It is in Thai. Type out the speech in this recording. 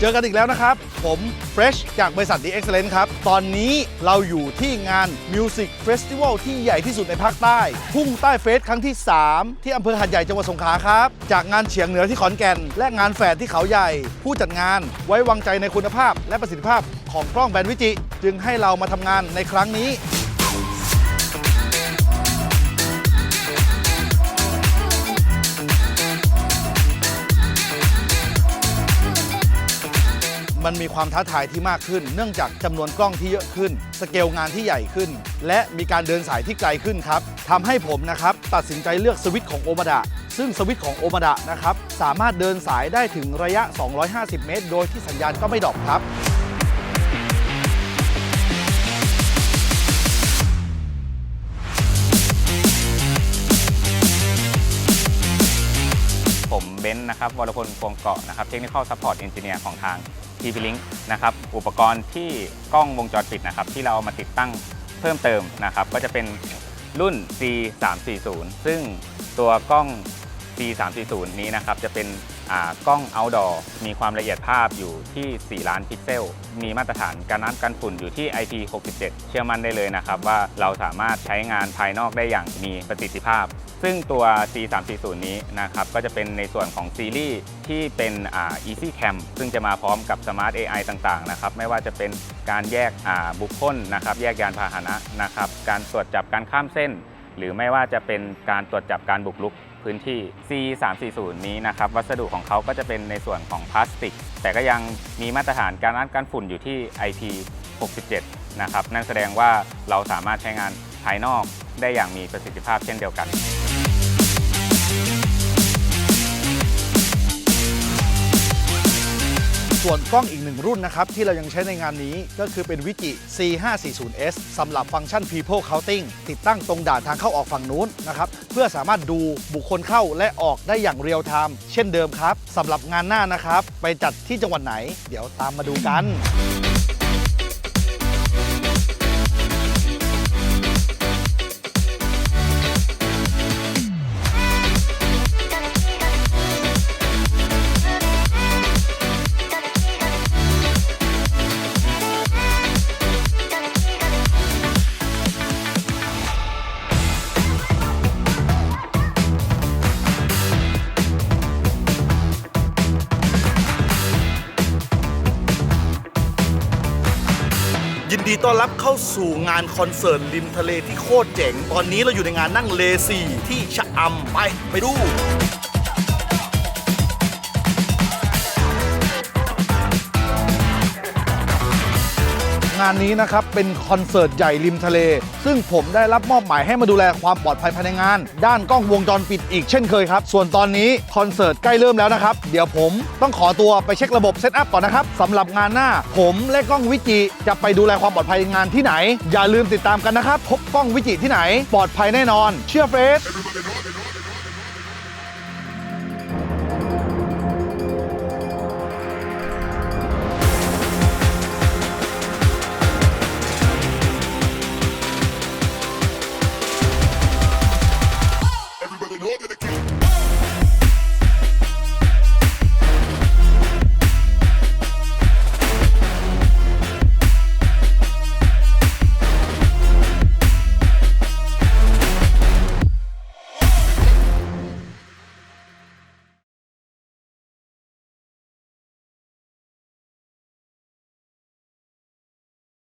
เจอกันอีกแล้วนะครับ ผมเฟรชจากบริษัท The Excellence ครับ ตอนนี้เราอยู่ที่งาน Music Festival ที่ใหญ่ที่สุดในภาคใต้ พุ่งใต้เฟสครั้งที่ 3 ที่อำเภอหัดใหญ่จังหวัดสงขลาครับ จากงานเฉียงเหนือที่ขอนแก่น และงานแฝดที่เขาใหญ่ ผู้จัดงานไว้วางใจในคุณภาพ และประสิทธิภาพของกล้องแบรนด์วิจิ จึงให้เรามาทำงานในครั้งนี้ มันมีความท้าทายที่มากขึ้น เนื่องจากจำนวนกล้องที่เยอะขึ้น สเกลงานที่ใหญ่ขึ้น และมีการเดินสายที่ไกลขึ้นครับทำให้ผมนะครับตัดสินใจเลือกสวิตช์ของโอมาดะซึ่งสวิตช์ของโอมาดะนะครับสามารถเดินสายได้ถึงระยะ 250 เมตร โดยที่สัญญาณก็ไม่ดรอปครับผมเบนซ์นะครับวรพลพวงเกาะนะครับเทคนิคอลซัพพอร์ตเอนจิเนียร์ของทาง t p Link นะครับอุปกรณ์ที่กล้องวงจรปิดนะครับที่เราเอามาติดตั้งเพิ่มเติมนะครับก็จะเป็นรุ่น C 3 4 0ซึ่งตัวกล้อง C 3 4 0นี้นะครับจะเป็น กล้อง outdoor มีความละเอียดภาพอยู่ที่ 4 ล้านพิกเซล มีมาตรฐานการน้ำกันฝุ่นอยู่ที่ IP 67 เชื่อมั่นได้เลยนะครับว่าเราสามารถใช้งานภายนอกได้อย่างมีประสิทธิภาพ ซึ่งตัว C 3 4 0 นี้นะครับก็จะเป็นในส่วนของซีรีส์ที่เป็นอ่า Easy Cam ซึ่งจะมาพร้อมกับ Smart AI ต่างๆนะครับไม่ว่าจะเป็นการแยกบุคคลนะครับแยกยานพาหนะนะครับการตรวจจับการข้ามเส้น หรือไม่ว่าจะเป็นการตรวจจับการบุกรุกพื้นที่ C 3 4 0 นี้นะครับวัสดุของเขาก็จะเป็นในส่วนของพลาสติก แต่ก็ยังมีมาตรฐานการอัดการฝุ่นอยู่ที่ IP 67 นะครับนั่นแสดงว่าเราสามารถใช้งานภายนอกได้อย่างมีประสิทธิภาพเช่นเดียวกัน ส่วนกล้องอีกหนึ่งรุ่นนะครับ ที่เรายังใช้ในงานนี้ก็คือเป็นวิจิ C540S สำหรับฟังก์ชัน People Counting ติดตั้งตรงด่านทางเข้าออกฝั่งนู้นนะครับ เพื่อสามารถดูบุคคลเข้าและออกได้อย่างเรียลไทม์เช่นเดิมครับสำหรับงานหน้านะครับ ไปจัดที่จังหวัดไหน เดี๋ยวตามมาดูกัน ยินดีต้อนรับเข้าสู่งานคอนเสิร์ตริมทะเลที่โคตรเจ๋ง ตอนนี้เราอยู่ในงานนั่งเลซีที่ชะอำไปไปดู งานนี้นะครับ เป็นคอนเสิร์ตใหญ่ริมทะเล ซึ่งผมได้รับมอบหมายให้มาดูแลความปลอดภัยภายในงาน ด้านกล้องวงจรปิดอีกเช่นเคยครับ ส่วนตอนนี้คอนเสิร์ตใกล้เริ่มแล้วนะครับ เดี๋ยวผมต้องขอตัวไปเช็คระบบเซตอัพก่อนนะครับสำหรับงานหน้า ผมและกล้องวิจิจะไปดูแลความปลอดภัยงานที่ไหน อย่าลืมติดตามกันนะครับพบกล้องวิจิที่ไหน ปลอดภัยแน่นอน เชื่อเฟส